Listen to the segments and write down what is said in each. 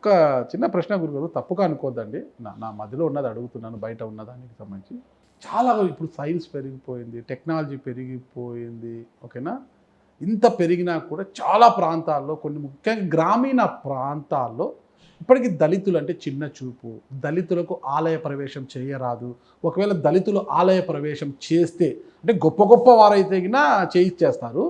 ఒక చిన్న ప్రశ్న గురుగారు తప్పుగా అనుకోద్దండి. నా నా మధ్యలో ఉన్నది అడుగుతున్నాను బయట ఉన్న దానికి సంబంధించి. చాలా ఇప్పుడు సైన్స్ పెరిగిపోయింది టెక్నాలజీ పెరిగిపోయింది ఓకేనా ఇంత పెరిగినా కూడా చాలా ప్రాంతాల్లో కొన్ని ముఖ్యంగా గ్రామీణ ప్రాంతాల్లో ఇప్పటికీ దళితులు అంటే చిన్న చూపు. దళితులకు ఆలయ ప్రవేశం చేయరాదు. ఒకవేళ దళితులు ఆలయ ప్రవేశం చేస్తే అంటే గొప్ప గొప్ప వారైతే చేయిచ్చేస్తారు.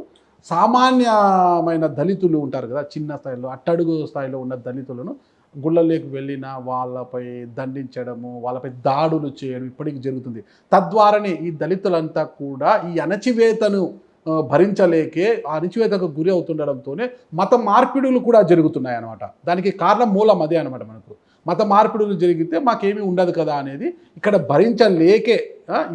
సామాన్యమైన దళితులు ఉంటారు కదా చిన్న స్థాయిలో అట్టడుగు స్థాయిలో ఉన్న దళితులను గుళ్ళలోకి వెళ్ళిన వాళ్ళపై దండించడము వాళ్ళపై దాడులు చేయడం ఇప్పటికీ జరుగుతుంది. తద్వారానే ఈ దళితులంతా కూడా ఈ అణచివేతను భరించలేకే ఆ అణచివేతకు గురి అవుతుండడంతోనే మత మార్పిడులు కూడా జరుగుతున్నాయి అన్నమాట దానికి కారణం మూలం అదే అనమాట మనకు. మత మార్పిడులు జరిగితే మాకేమీ ఉండదు కదా అనేది ఇక్కడ భరించలేకే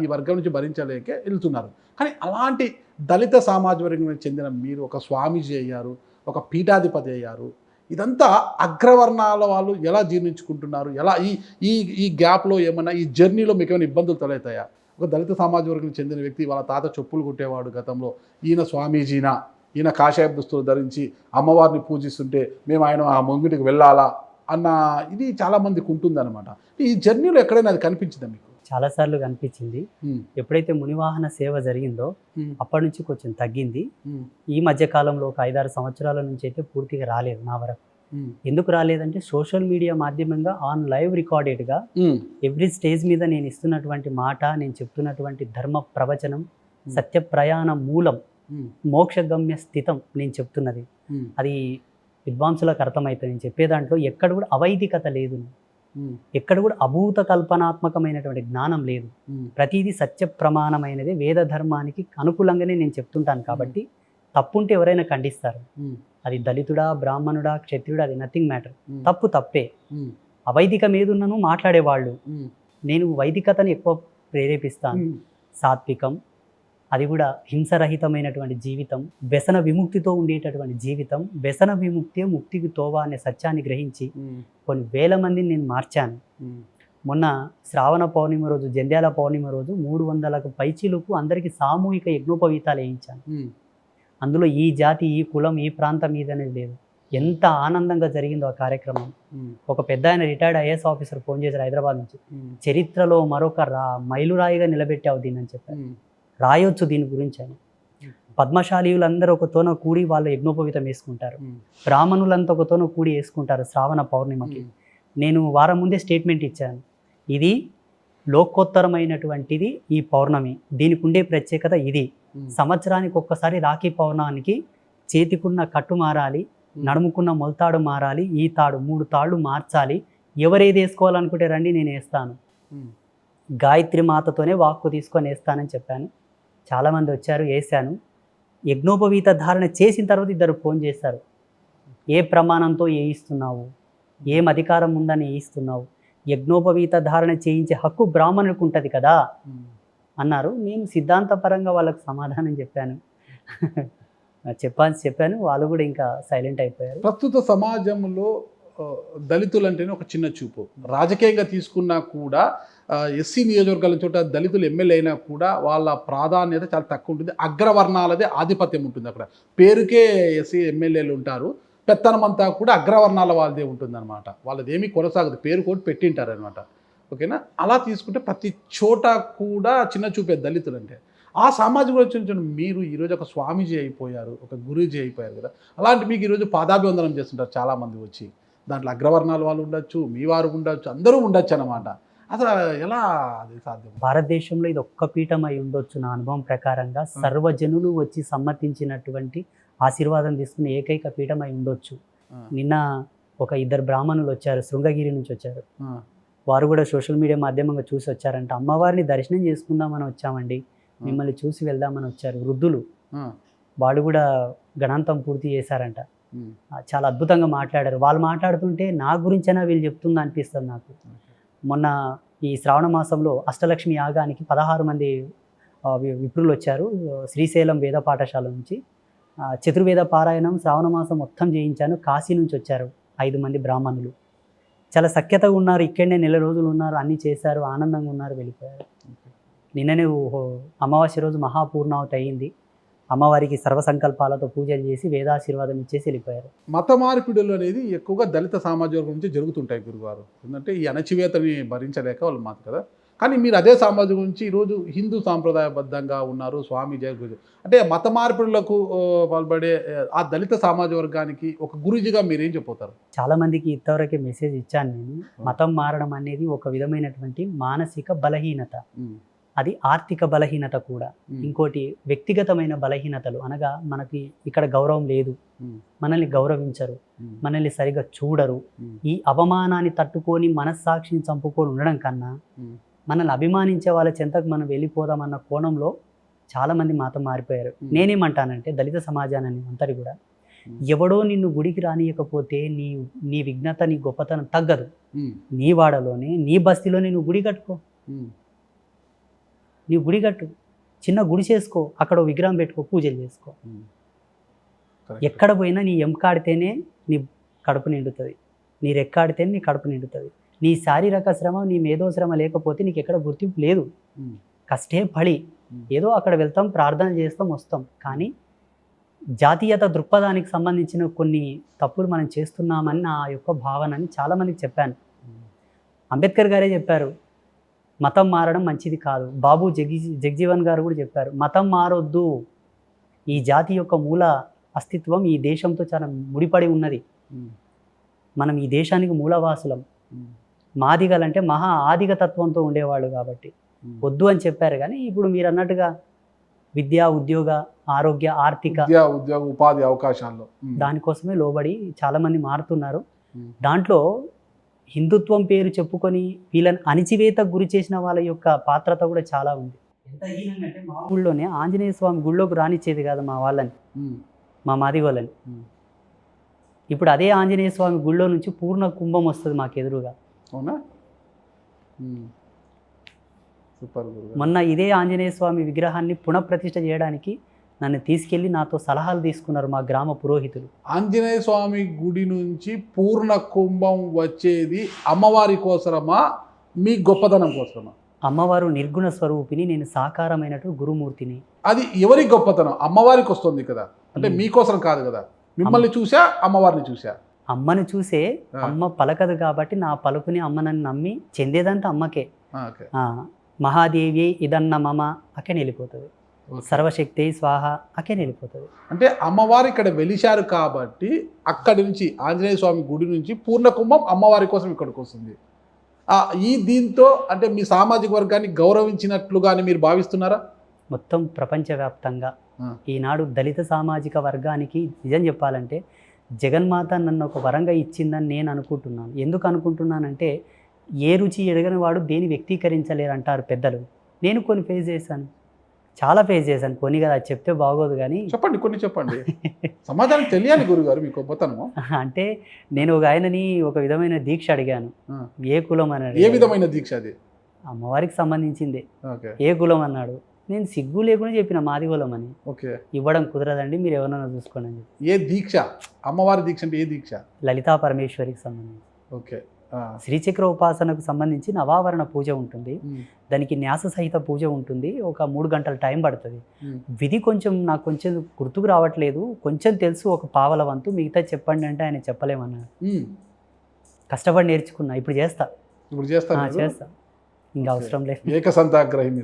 ఈ వర్గం నుంచి భరించలేకే వెళ్తున్నారు. కానీ అలాంటి దళిత సామాజిక వర్గానికి చెందిన మీరు ఒక స్వామీజీ అయ్యారు ఒక పీఠాధిపతి అయ్యారు ఇదంతా అగ్రవర్ణాల వాళ్ళు ఎలా జీర్ణించుకుంటున్నారు? ఎలా ఈ ఈ ఈ గ్యాప్లో ఏమైనా ఈ జర్నీలో మీకు ఏమైనా ఇబ్బందులు తలెత్తాయా? ఒక దళిత సామాజిక వర్గానికి చెందిన వ్యక్తి వాళ్ళ తాత చెప్పులు కుట్టేవాడు గతంలో ఈయన స్వామీజీనా? ఈయన కాషాయ దుస్తులు ధరించి అమ్మవారిని పూజిస్తుంటే మేము ఆయన ఆ ముంగిటికి వెళ్ళాలా? అన్న ఇది చాలామందికి ఉంటుందన్నమాట. ఈ జర్నీలో ఎక్కడైనా అది కనిపించిందా మీకు? చాలాసార్లు కనిపించింది. ఉమ్, ఎప్పుడైతే మునివాహన సేవ జరిగిందో అప్పటి నుంచి కొంచెం తగ్గింది. ఈ మధ్య కాలంలో ఒక ఐదారు సంవత్సరాల నుంచి అయితే పూర్తిగా రాలేదు నా వరకు. ఎందుకు రాలేదంటే సోషల్ మీడియా మాధ్యమంగా ఆన్ లైవ్ రికార్డెడ్గా ఉమ్, ఎవ్రీ స్టేజ్ మీద నేను ఇస్తున్నటువంటి మాట నేను చెప్తున్నటువంటి ధర్మ ప్రవచనం సత్య ప్రయాణ మూలం మోక్షగమ్య స్థితం నేను చెప్తున్నది. అది విద్వాంసులకు అర్థమవుతుంది నేను చెప్పే దాంట్లో ఎక్కడ కూడా అవైదికత లేదు. ఎక్కడ కూడా అభూత కల్పనాత్మకమైనటువంటి జ్ఞానం లేదు. ప్రతిదీ సత్య ప్రమాణమైనది. వేద ధర్మానికి అనుకూలంగానే నేను చెప్తుంటాను కాబట్టి తప్పుంటే ఎవరైనా ఖండిస్తారు. అది దళితుడా బ్రాహ్మణుడా క్షత్రియుడా అది నథింగ్ మ్యాటర్ తప్పు తప్పే. అవైదికం ఏదున్నను మాట్లాడేవాళ్ళు. నేను వైదికతని ఎక్కువ ప్రేరేపిస్తాను. సాత్వికం అది కూడా హింసరహితమైనటువంటి జీవితం వ్యసన విముక్తితో ఉండేటటువంటి జీవితం వ్యసన విముక్తే ముక్తికి తోవా అనే సత్యాన్ని గ్రహించి కొన్ని వేల మందిని నేను మార్చాను. మొన్న శ్రావణ పౌర్ణిమ రోజు జంధ్యాల పౌర్ణిమ రోజు మూడు వందలకు పైచీలకు అందరికీ సామూహిక యజ్ఞోపవీతాలు వేయించాను. అందులో ఈ జాతి ఈ కులం ఈ ప్రాంతం మీద అనేది లేదు. ఎంత ఆనందంగా జరిగిందో ఆ కార్యక్రమం. ఒక పెద్ద ఆయన రిటైర్డ్ ఐఏఎస్ ఆఫీసర్ ఫోన్ చేశారు హైదరాబాద్ నుంచి. చరిత్రలో మరొక రా మైలురాయిగా నిలబెట్టావు దీన్ని అని చెప్పారు. రాయొచ్చు దీని గురించి అని. పద్మశాలీయులందరూ ఒకతోన కూడి వాళ్ళ యజ్ఞోపవీతం వేసుకుంటారు. బ్రాహ్మణులంతా ఒకతోన కూడి వేసుకుంటారు శ్రావణ పౌర్ణిమకి. నేను వారం ముందే స్టేట్మెంట్ ఇచ్చాను. ఇది లోకోత్తరమైనటువంటిది ఈ పౌర్ణమి. దీనికి ఉండే ప్రత్యేకత ఇది. సంవత్సరానికి ఒక్కసారి రాఖీ పౌర్ణానికి చేతికున్న కట్టు మారాలి నడుముకున్న మొలతాడు మారాలి ఈ తాడు మూడు తాళ్ళు మార్చాలి. ఎవరేది వేసుకోవాలనుకుంటే రండి నేను వేస్తాను. గాయత్రి మాతతోనే వాక్కు తీసుకొని వేస్తానని చెప్పాను. చాలామంది వచ్చారు వేశాను యజ్ఞోపవీత ధారణ చేసిన తర్వాత ఇద్దరు ఫోన్ చేశారు. ఏ ప్రమాణంతో వేయిస్తున్నావు ఏం అధికారం ఉందని వేయిస్తున్నావు యజ్ఞోపవీత ధారణ చేయించే హక్కు బ్రాహ్మణులకు ఉంటుంది కదా? అన్నారు. నేను సిద్ధాంతపరంగా వాళ్ళకు సమాధానం చెప్పాను. చెప్పాను చెప్పాను. వాళ్ళు కూడా ఇంకా సైలెంట్ అయిపోయారు. ప్రస్తుత సమాజంలో దళితులంటేనే దళితులు అంటేనే ఒక చిన్న చూపు. రాజకీయంగా తీసుకున్నా కూడా ఎస్సీ నియోజకవర్గాల చోట దళితులు ఎమ్మెల్యే అయినా కూడా వాళ్ళ ప్రాధాన్యత చాలా తక్కువ ఉంటుంది. అగ్రవర్ణాలదే ఆధిపత్యం ఉంటుంది అక్కడ. పేరుకే ఎస్సీ ఎమ్మెల్యేలు ఉంటారు. పెత్తనమంతా కూడా అగ్రవర్ణాల వాళ్ళదే ఉంటుందన్నమాట. వాళ్ళది ఏమీ కొనసాగదు. పేరు కూడా పెట్టింటారు అనమాట ఓకేనా? అలా తీసుకుంటే ప్రతి చోట కూడా చిన్న చూపే దళితులు అంటే ఆ సామాజిక వర్గం మీరు ఈరోజు ఒక స్వామీజీ అయిపోయారు. ఒక గురూజీ అయిపోయారు కదా. అలాంటి మీకు ఈరోజు పాదాభివందనం చేస్తుంటారు చాలామంది వచ్చి. దాంట్లో అగ్రవర్ణాల వాళ్ళు ఉండొచ్చు మీ వారు ఉండొచ్చు అందరూ ఉండొచ్చు అనమాట అసలు ఎలా అది సాధ్యం? భారతదేశంలో ఇది ఒక్క పీఠం అయి ఉండొచ్చు నా అనుభవం ప్రకారంగా. సర్వజనులు వచ్చి సమ్మతించినటువంటి ఆశీర్వాదం తీసుకునే ఏకైక పీఠం అయి ఉండొచ్చు. నిన్న ఒక ఇద్దరు బ్రాహ్మణులు వచ్చారు శృంగగిరి నుంచి వచ్చారు. వారు కూడా సోషల్ మీడియా మాధ్యమంగా చూసి వచ్చారంట. అమ్మవారిని దర్శనం చేసుకుందామని వచ్చామండి. మిమ్మల్ని చూసి వెళ్దామని వచ్చారు వృద్ధులు. వాళ్ళు కూడా గణాంతం పూర్తి చేశారంట. చాలా అద్భుతంగా మాట్లాడారు. వాళ్ళు మాట్లాడుతుంటే నా గురించైనా వీళ్ళు చెప్తుంది అనిపిస్తుంది నాకు మొన్న ఈ శ్రావణ మాసంలో అష్టలక్ష్మి యాగానికి పదహారు మంది విప్రులు వచ్చారు శ్రీశైలం వేద పాఠశాల నుంచి. చతుర్వేద పారాయణం శ్రావణ మాసం మొత్తం చేయించాను. కాశీ నుంచి వచ్చారు ఐదు మంది బ్రాహ్మణులు. చాలా సఖ్యతగా ఉన్నారు ఇక్కడనే నెల రోజులు ఉన్నారు అన్నీ చేశారు ఆనందంగా ఉన్నారు వెళ్ళిపోయారు. నిన్ననే అమావాస్య రోజు మహాపూర్ణావతి అయింది. అమ్మవారికి సర్వ సంకల్పాలతో పూజలు చేసి వేదాశీర్వాదం ఇచ్చేసి వెళ్ళిపోయారు. మత మార్పిడులు అనేది ఎక్కువగా దళిత సామాజిక వర్గం నుంచి జరుగుతుంటాయి గురుగారు ఎందుకంటే ఈ అణచివేతని భరించలేక వాళ్ళు మాట కదా. కానీ మీరు అదే సామాజిక నుంచి ఈరోజు హిందూ సాంప్రదాయబద్ధంగా ఉన్నారు స్వామి జయ గురు అంటే మత మార్పిడులకు పాల్పడే ఆ దళిత సామాజిక వర్గానికి ఒక గురూజీగా మీరేం చెప్పవుతారు చాలా మందికి ఇంతవరకే మెసేజ్ ఇచ్చాను నేను. మతం మారడం అనేది ఒక విధమైనటువంటి మానసిక బలహీనత. అది ఆర్థిక బలహీనత కూడా. ఇంకోటి వ్యక్తిగతమైన బలహీనతలు. అనగా మనకి ఇక్కడ గౌరవం లేదు. మనల్ని గౌరవించరు. మనల్ని సరిగా చూడరు. ఈ అవమానాన్ని తట్టుకొని మనస్సాక్షిని చంపుకొని ఉండడం కన్నా మనల్ని అభిమానించే వాళ్ళ చెంతకు మనం వెళ్ళిపోదామన్న కోణంలో చాలా మంది మాతో మారిపోయారు. నేనేమంటానంటే దళిత సమాజాన్ని అంతటి కూడా. ఎవడో నిన్ను గుడికి రానియకపోతే నీ నీ విఘ్నత నీ గొప్పతనం తగ్గదు. నీ వాడలోనే నీ బస్తీలోనే నువ్వు గుడి కట్టుకో. నీ గుడి కట్టు. చిన్న గుడి చేసుకో అక్కడ విగ్రహం పెట్టుకో పూజలు చేసుకో. ఎక్కడ పోయినా నీ ఎంకాడితేనే నీ కడుపు నిండుతుంది. నీ రెక్కాడితేనే నీ కడుపు నిండుతుంది. నీ శారీరక శ్రమ నీ మేధో శ్రమ లేకపోతే నీకు ఎక్కడ గుర్తింపు లేదు. కష్టే పడి ఏదో అక్కడ వెళ్తాం ప్రార్థన చేస్తాం వస్తాం. కానీ జాతీయత దృక్పథానికి సంబంధించిన కొన్ని తప్పులు మనం చేస్తున్నామని నా యొక్క భావనని చాలామందికి చెప్పాను. అంబేద్కర్ గారే చెప్పారు మతం మారడం మంచిది కాదు. బాబు జగి జగజీవన్ గారు కూడా చెప్పారు మతం మారొద్దు. ఈ జాతి యొక్క మూల అస్తిత్వం ఈ దేశంతో చాలా ముడిపడి ఉన్నది. మనం ఈ దేశానికి మూలవాసులం. మాదిగలంటే మహా ఆదిగ తత్వంతో ఉండేవాళ్ళు కాబట్టి. వద్దు అని చెప్పారు కానీ ఇప్పుడు మీరు అన్నట్టుగా విద్య ఉద్యోగ ఆరోగ్య ఆర్థిక ఉద్యోగ ఉపాధి అవకాశాల్లో. దానికోసమే లోబడి చాలామంది మారుతున్నారు. దాంట్లో హిందుత్వం పేరు చెప్పుకొని వీళ్ళని అణిచివేతకు గురి చేసిన వాళ్ళ యొక్క పాత్రత కూడా చాలా ఉంది ఎంత మా ఊళ్ళోనే ఆంజనేయ స్వామి గుళ్ళోకి రానిచ్చేది కాదు మా వాళ్ళని. మా మాదిగోళ్ళని. ఇప్పుడు అదే ఆంజనేయ స్వామి గుళ్ళో నుంచి పూర్ణ కుంభం వస్తుంది మాకు ఎదురుగా అవునా. సూపర్ మొన్న ఇదే ఆంజనేయ స్వామి విగ్రహాన్ని పునఃప్రతిష్ఠ చేయడానికి నన్ను తీసుకెళ్ళి నాతో సలహాలు తీసుకున్నారు మా గ్రామ పురోహితులు. ఆంజనేయ స్వామి గుడి నుంచి పూర్ణ కుంభం వచ్చేది అమ్మవారి కోసరమా? మీ గొప్పదనం కోసరమా? అమ్మవారు నిర్గుణ స్వరూపిణి నేను సాకారమైనట్టు గురుమూర్తిని. అది ఎవరి గొప్పతనం? అమ్మవారికి వస్తుంది కదా. అంటే. మీకోసం కాదు కదా. మిమ్మల్ని చూసా అమ్మవారిని చూసా? అమ్మను చూసే. అమ్మ పలకదు కాబట్టి నా పలుకుని అమ్మనని నమ్మి చెందేదంతా అమ్మకే. మహాదేవి ఇదన్న మమ అకే వెళ్ళిపోతుంది. సర్వశక్తి స్వాహ అకే వెళ్ళిపోతుంది అంటే అమ్మవారు ఇక్కడ వెలిశారు కాబట్టి అక్కడి నుంచి ఆంజనేయ స్వామి గుడి నుంచి పూర్ణ కుంభం అమ్మవారి కోసం ఇక్కడికి వస్తుంది. ఈ దీంతో అంటే మీ సామాజిక వర్గాన్ని గౌరవించినట్లుగాని మీరు భావిస్తున్నారా? మొత్తం ప్రపంచవ్యాప్తంగా. ఈనాడు దళిత సామాజిక వర్గానికి నిజం చెప్పాలంటే జగన్మాత నన్ను ఒక వరంగా ఇచ్చిందని నేను అనుకుంటున్నాను. ఎందుకు అనుకుంటున్నానంటే ఏ రుచి ఎడగని వాడు దేని వ్యక్తీకరించలేరు అంటారు పెద్దలు. నేను కొన్ని ఫేస్ చేశాను. చాలా ఫేస్ చేశాను. కొన్ని కదా అది చెప్తే బాగోదు కానీ. చెప్పండి కొన్ని చెప్పండి. సమాజానికి తెలియాలి గురుగారు మీ గొప్పతనము. అంటే నేను ఒక ఆయనని ఒక విధమైన దీక్ష అడిగాను. ఏ కులం అని ఏ. విధమైన దీక్ష అది? అమ్మవారికి సంబంధించింది. ఏ కులం అన్నాడు? నేను సిగ్గు లేకుండా చెప్పిన మాది కులం అని. ఓకే. ఇవ్వడం కుదరదండి మీరు ఎవరైనా చూసుకోండి ఏ దీక్ష? అమ్మవారి దీక్ష అంటే ఏ దీక్ష? లలితా పరమేశ్వరికి సంబంధించి. ఓకే. శ్రీచక్ర ఉపాసనకు సంబంధించి నవావరణ పూజ ఉంటుంది. దానికి న్యాస సహిత పూజ ఉంటుంది. ఒక మూడు గంటల టైం పడుతుంది. విధి కొంచెం నాకు కొంచెం గుర్తుకు రావట్లేదు. కొంచెం తెలుసు ఒక పావల వంతు మిగతా చెప్పండి అంటే ఆయన చెప్పలేమన్నాడు. కష్టపడి నేర్చుకున్నా. ఇప్పుడు చేస్తా. ఇప్పుడు మీరు? చేస్తా. ఇంకా అవసరం లేదు. ఏకసంతాగ్రహి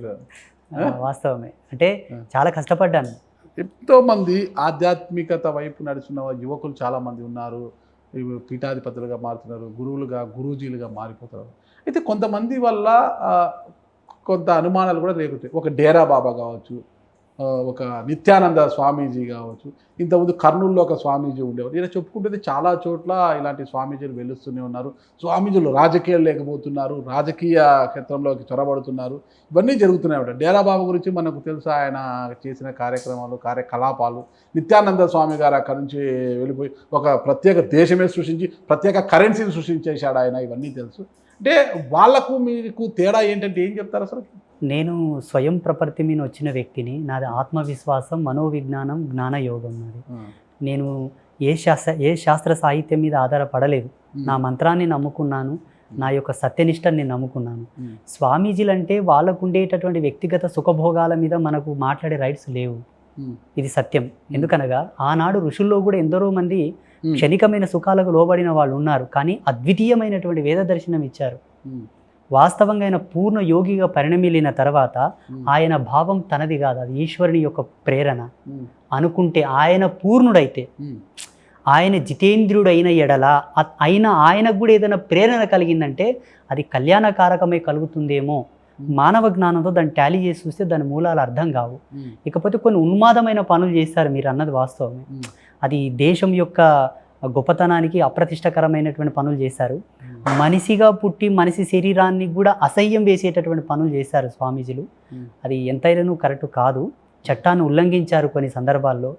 వాస్తవమే. అంటే. చాలా కష్టపడ్డాను. ఎంతో మంది ఆధ్యాత్మికత వైపు నడుచున్న యువకులు చాలా మంది ఉన్నారు. పీఠాధిపతులుగా మారుతున్నారు గురువులుగా గురూజీలుగా మారిపోతున్నారు. అయితే కొంతమంది వల్ల కొంత అనుమానాలు కూడా రేగుతాయి. ఒక డేరా బాబా కావచ్చు ఒక నిత్యానంద స్వామీజీ కావచ్చు. ఇంతకుముందు కర్నూలులో ఒక స్వామీజీ ఉండేవారు ఇలా చెప్పుకుంటే చాలా చోట్ల ఇలాంటి స్వామీజీలు వెలుస్తూనే ఉన్నారు. స్వామీజీలు రాజకీయాలు లేకపోతున్నారు రాజకీయ క్షేత్రంలోకి చొరబడుతున్నారు. ఇవన్నీ జరుగుతున్నాయి డేరాబాబు గురించి మనకు తెలుసు? ఆయన చేసిన కార్యక్రమాలు కార్యకలాపాలు. నిత్యానంద స్వామి గారు అక్కడి నుంచి వెళ్ళిపోయి ఒక ప్రత్యేక దేశమే సృష్టించి ప్రత్యేక కరెన్సీని సృష్టించేశాడు ఆయన. ఇవన్నీ తెలుసు. అంటే వాళ్ళకు మీకు తేడా ఏంటంటే ఏం చెప్తారు అసలు? నేను స్వయం ప్రపత్తి మీద వచ్చిన వ్యక్తిని నాది ఆత్మవిశ్వాసం మనోవిజ్ఞానం జ్ఞానయోగం నాది. నేను ఏ శాస్త్ర ఏ శాస్త్ర సాహిత్యం మీద ఆధారపడలేదు. నా మంత్రాన్ని నమ్ముకున్నాను. నా యొక్క సత్యనిష్టని నేను నమ్ముకున్నాను. స్వామీజీలు అంటే వాళ్ళకు ఉండేటటువంటి వ్యక్తిగత సుఖభోగాల మీద మనకు మాట్లాడే రైట్స్ లేవు. ఇది సత్యం. ఎందుకనగా ఆనాడు ఋషుల్లో కూడా ఎందరో మంది క్షణికమైన సుఖాలకు లోబడిన వాళ్ళు ఉన్నారు కానీ అద్వితీయమైనటువంటి వేద దర్శనం ఇచ్చారు. వాస్తవంగా ఆయన పూర్ణ యోగిగా పరిణమిలిన తర్వాత ఆయన భావం తనది కాదు అది ఈశ్వరుని యొక్క ప్రేరణ. అనుకుంటే ఆయన పూర్ణుడైతే ఆయన జితేంద్రుడైన ఎడల అయిన ఆయనకు కూడా ఏదైనా ప్రేరణ కలిగిందంటే అది కళ్యాణకారకమై కలుగుతుందేమో. మానవ జ్ఞానంతో దాన్ని టాలీ చేసి చూస్తే దాని మూలాలు అర్థం కావు. ఇకపోతే కొన్ని ఉన్మాదమైన పనులు చేస్తారు మీరు అన్నది వాస్తవమే అది దేశం యొక్క గొప్పతనానికి అప్రతిష్టకరమైనటువంటి పనులు చేశారు. మనిషిగా పుట్టి మనిషి శరీరాన్ని కూడా అసహ్యం వేసేటటువంటి పనులు చేశారు స్వామీజీలు. అది ఎంతైనాను కరెక్ట్ కాదు. చట్టాన్ని ఉల్లంఘించారు కొన్ని సందర్భాల్లో.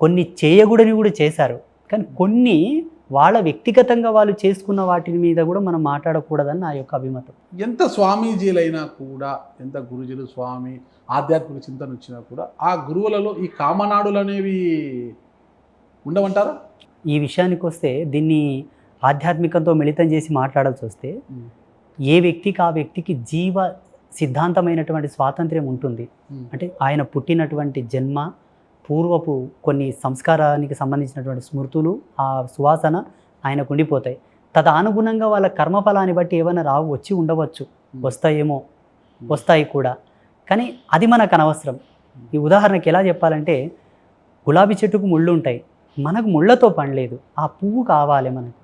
కొన్ని చేయకూడని కూడా చేశారు. కానీ కొన్ని వాళ్ళ వ్యక్తిగతంగా వాళ్ళు చేసుకున్న వాటి మీద కూడా మనం మాట్లాడకూడదని నా యొక్క అభిమతం. ఎంత స్వామీజీలైనా కూడా ఎంత గురుజులు స్వామి ఆధ్యాత్మిక చింతన వచ్చినా కూడా ఆ గురువులలో ఈ కామనాడులు అనేవి ఉండవంటారా ఈ విషయానికి వస్తే దీన్ని ఆధ్యాత్మికంతో మిళితం చేసి మాట్లాడాల్సి వస్తే ఏ వ్యక్తికి ఆ వ్యక్తికి జీవ సిద్ధాంతమైనటువంటి స్వాతంత్ర్యం ఉంటుంది. అంటే ఆయన పుట్టినటువంటి జన్మ పూర్వపు కొన్ని సంస్కారానికి సంబంధించినటువంటి స్మృతులు ఆ సువాసన ఆయనకు ఉండిపోతాయి. తదనుగుణంగా వాళ్ళ కర్మఫలాన్ని బట్టి ఏమైనా రావు వచ్చి ఉండవచ్చు. వస్తాయేమో? వస్తాయి కూడా. కానీ అది మనకు అనవసరం. ఈ ఉదాహరణకి ఎలా చెప్పాలంటే గులాబీ చెట్టుకు ముళ్ళు ఉంటాయి మనకు ముళ్ళతో పని లేదు. ఆ పువ్వు కావాలి మనకు.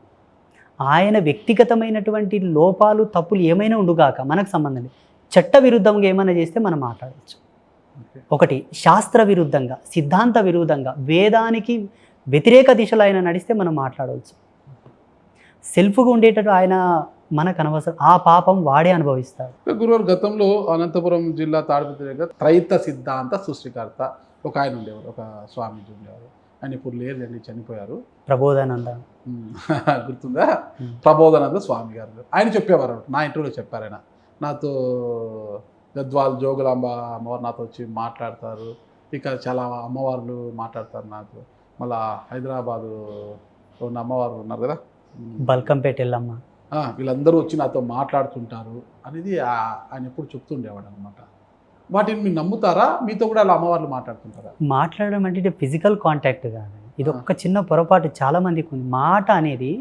ఆయన వ్యక్తిగతమైనటువంటి లోపాలు తప్పులు ఏమైనా ఉండుగాక మనకు సంబంధం లేదు. చట్ట విరుద్ధంగా ఏమైనా చేస్తే మనం మాట్లాడవచ్చు. ఒకటి శాస్త్ర విరుద్ధంగా సిద్ధాంత విరుద్ధంగా వేదానికి వ్యతిరేక దిశలో ఆయన నడిస్తే మనం మాట్లాడవచ్చు. సెల్ఫ్గా ఉండేటట్టు ఆయన మనకు అనవసరం. ఆ పాపం వాడే అనుభవిస్తాడు. గురువారు గతంలో అనంతపురం జిల్లా తాడిపత్రి త్రైత సిద్ధాంత సృష్టికర్త ఒక ఆయన ఉండేవారు ఒక స్వామీజీ ఉండేవారు. ఆయన ఇప్పుడు లేరులేండి చనిపోయారు. ప్రబోధానంద. గుర్తుందా. ప్రబోధానంద స్వామి గారు. ఆయన చెప్పేవారు నా ఇంటర్వ్యూలో చెప్పారు ఆయన. నాతో గద్వాల్ జోగులాంబ అమ్మవారు నాతో వచ్చి మాట్లాడతారు. ఇక చాలా అమ్మవార్లు మాట్లాడతారు నాకు. మళ్ళా హైదరాబాదు ఉన్న అమ్మవారు ఉన్నారు కదా? బల్కంపేట ఆ, వీళ్ళందరూ వచ్చి నాతో మాట్లాడుతుంటారు. అనేది ఆయన ఎప్పుడు చెప్తుండేవాడు అనమాట వాటిని మీరు నమ్ముతారా? మీతో కూడా అలా అమ్మవార్లు మాట్లాడుతుంటారా మాట్లాడడం అంటే ఫిజికల్ కాంటాక్ట్ కాదు. ఇది ఒక్క చిన్న పొరపాటు చాలా మందికి ఉంది. మాట అనేది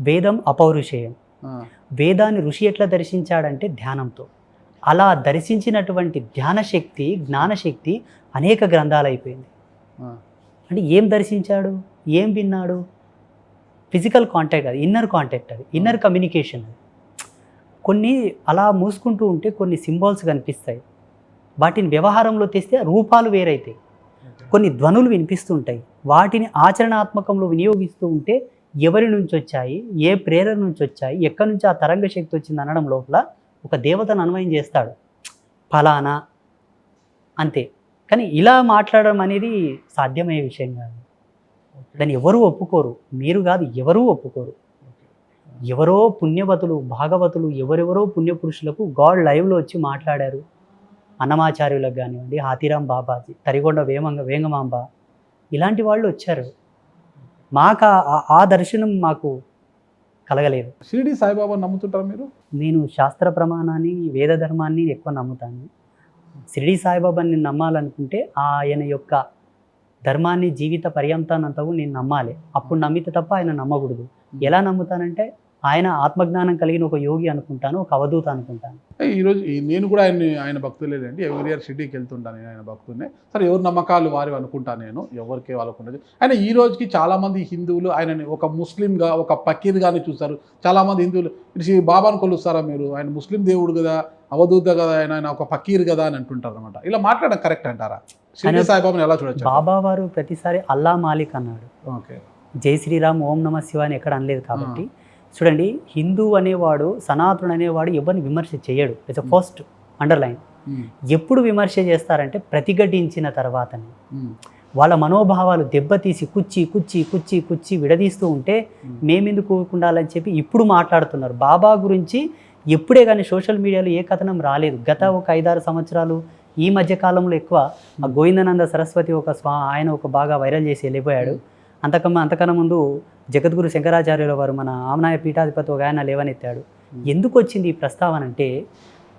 వేదం అపౌరుషేయం. వేదాన్ని ఋషి ఎట్లా దర్శించాడంటే ధ్యానంతో. అలా దర్శించినటువంటి ధ్యాన శక్తి జ్ఞానశక్తి అనేక గ్రంథాలు అయిపోయింది. అంటే ఏం దర్శించాడు? ఏం విన్నాడు? ఫిజికల్ కాంటాక్ట్ అది ఇన్నర్ కాంటాక్ట్ అది ఇన్నర్ కమ్యూనికేషన్ అది. కొన్ని అలా మూసుకుంటూ ఉంటే కొన్ని సింబాల్స్ కనిపిస్తాయి. వాటిని వ్యవహారంలో తెస్తే రూపాలు వేరైతాయి. కొన్ని ధ్వనులు వినిపిస్తుంటాయి. వాటిని ఆచరణాత్మకంలో వినియోగిస్తూ ఉంటే ఎవరి నుంచి వచ్చాయి ఏ ప్రేరణ నుంచి వచ్చాయి ఎక్కడి నుంచి ఆ తరంగ శక్తి వచ్చింది అనడం లోపల ఒక దేవతను అన్వయం చేస్తాడు. ఫలానా? అంతే. కానీ ఇలా మాట్లాడడం అనేది సాధ్యమయ్యే విషయం కాదు. దాన్ని ఎవరు ఒప్పుకోరు. మీరు కాదు ఎవరూ ఒప్పుకోరు. ఎవరో పుణ్యవతులు భాగవతులు ఎవరెవరో పుణ్యపురుషులకు గాడ్ లైవ్లో వచ్చి మాట్లాడారు. అన్నమాచార్యులకు కానివ్వండి హాతీరాం బాబాజీ తరిగొండ వేమంగ వేంగమాంబ ఇలాంటి వాళ్ళు వచ్చారు. మాకు ఆ- దర్శనం మాకు కలగలేదు. షిరిడి సాయిబాబా నమ్ముతుంటారా మీరు? నేను శాస్త్ర ప్రమాణాన్ని వేద ధర్మాన్ని ఎక్కువ నమ్ముతాను. షిరిడి సాయిబాబాని నమ్మాలనుకుంటే ఆయన యొక్క ధర్మాన్ని జీవిత పర్యంతానంతకు నేను నమ్మాలి. అప్పుడు నమ్మితే తప్ప ఆయన నమ్మకూడదు. ఎలా నమ్ముతానంటే ఆయన ఆత్మజ్ఞానం కలిగిన ఒక యోగి అనుకుంటాను ఒక అవధూత అనుకుంటాను. ఈరోజు నేను కూడా ఆయన ఆయన భక్తులేనండి ఎవరి ఇయర్ షిరిడీకి వెళ్తుంటాను నేను ఆయన భక్తున్నే సరే ఎవరి నమ్మకాలు వారి అనుకుంటాను నేను. ఎవరికి వాళ్ళకు ఉండదు. ఆయన ఈ రోజుకి చాలామంది హిందువులు ఆయనని ఒక ముస్లింగా ఒక పకీర్గానే చూస్తారు. చాలామంది హిందువులు శ్రీ బాబాను కొలుస్తారా మీరు? ఆయన ముస్లిం దేవుడు కదా అవధూత కదా ఆయన ఆయన ఒక పకీర్ కదా అని అంటుంటారు అనమాట ఇలా మాట్లాడడం కరెక్ట్ అంటారా? సాయిబాబాని ఎలా చూడొచ్చు? బాబా వారు ప్రతిసారి అల్లా మాలిక్ అన్నాడు. ఓకే. జై శ్రీరామ్ ఓం నమ శివ అని ఎక్కడ అనలేదు కాబట్టి చూడండి హిందూ అనేవాడు సనాతనుడు అనేవాడు ఎవరిని విమర్శ చేయడు. It's Hmm. ఫస్ట్ అండర్లైన్ ఎప్పుడు విమర్శ చేస్తారంటే ప్రతిఘటించిన తర్వాతనే. ఉమ్, వాళ్ళ మనోభావాలు దెబ్బతీసి కుచ్చి కుచ్చి కుచ్చి కుచ్చి విడదీస్తూ ఉంటే ఉమ్. మేమెందుకు ఊరుకుండాలని చెప్పి ఇప్పుడు మాట్లాడుతున్నారు. బాబా గురించి ఎప్పుడే కానీ సోషల్ మీడియాలో ఏ కథనం రాలేదు. గత ఒక ఐదారు సంవత్సరాలు ఈ మధ్య కాలంలో ఎక్కువ ఆ గోవిందానంద సరస్వతి ఒక స్వా ఆయన ఒక బాగా వైరల్ చేసి వెళ్ళిపోయాడు. అంతకన్నా అంతకన్నా ముందు జగద్గురు శంకరాచార్యుల వారు మన ఆమనాయ పీఠాధిపతి ఒక ఆయన లేవనెత్తాడు. ఎందుకు వచ్చింది ఈ ప్రస్తావన అంటే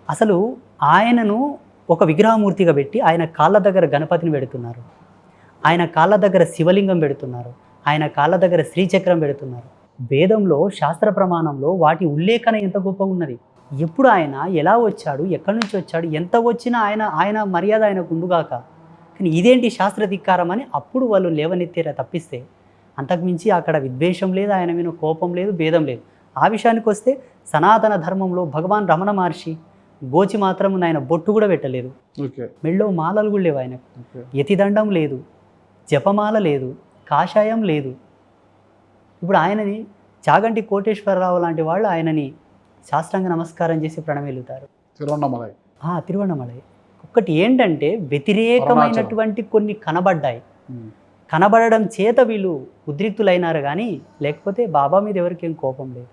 అసలు ఆయనను ఒక విగ్రహమూర్తిగా పెట్టి ఆయన కాళ్ళ దగ్గర గణపతిని పెడుతున్నారు. ఆయన కాళ్ళ దగ్గర శివలింగం పెడుతున్నారు. ఆయన కాళ్ళ దగ్గర శ్రీచక్రం పెడుతున్నారు. వేదంలో శాస్త్ర ప్రమాణంలో వాటి ఉల్లేఖన ఎంత గొప్పగా ఉన్నది? ఎప్పుడు ఆయన ఎలా వచ్చాడు? ఎక్కడి నుంచి వచ్చాడు? ఎంత వచ్చినా ఆయన ఆయన మర్యాద ఆయనకు ఉండుగాక కానీ ఇదేంటి శాస్త్ర ధిక్కారం అని అప్పుడు వాళ్ళు లేవనెత్తేరా తప్పిస్తే? అంతకుమించి అక్కడ విద్వేషం లేదు ఆయన మీద కోపం లేదు భేదం లేదు. ఆ విషయానికి వస్తే సనాతన ధర్మంలో భగవాన్ రమణ మహర్షి గోచి మాత్రం ఆయన బొట్టు కూడా పెట్టలేదు. మెళ్ళో మాలలు కూడా లేవు ఆయనకు. యతిదండం లేదు జపమాల లేదు కాషాయం లేదు. ఇప్పుడు ఆయనని చాగంటి కోటేశ్వరరావు లాంటి వాళ్ళు ఆయనని శాస్త్రాంగ నమస్కారం చేసి ప్రణమిల్లుతారు. తిరువണ്ണమలై ఆ, ఒక్కటి ఏంటంటే వ్యతిరేకమైనటువంటి కొన్ని కనబడ్డాయి. కనబడడం చేత వీళ్ళు ఉద్రిక్తులైనారు కానీ లేకపోతే బాబా మీద ఎవరికేం కోపం లేదు.